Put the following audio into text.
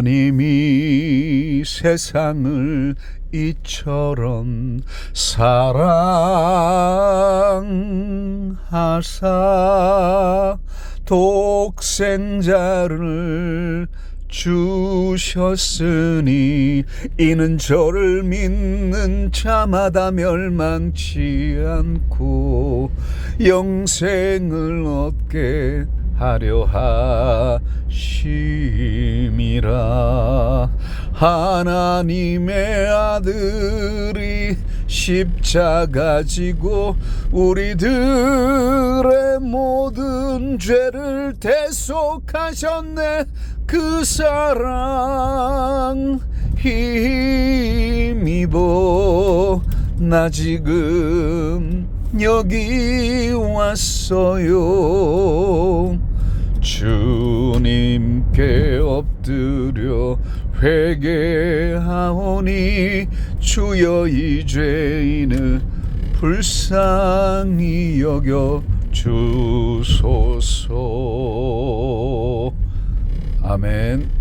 하나님이 세상을 이처럼 사랑하사 독생자를 주셨으니 이는 저를 믿는 자마다 멸망치 않고 영생을 얻게 하려 하심이라. 하나님의 아들이 십자가 지고 우리들의 모든 죄를 대속하셨네. 그 사랑 힘입어 나 지금 여기 왔어요 주님께 엎드려 회개하오니 주여 이 죄인을 불쌍히 여겨 주소서. 아멘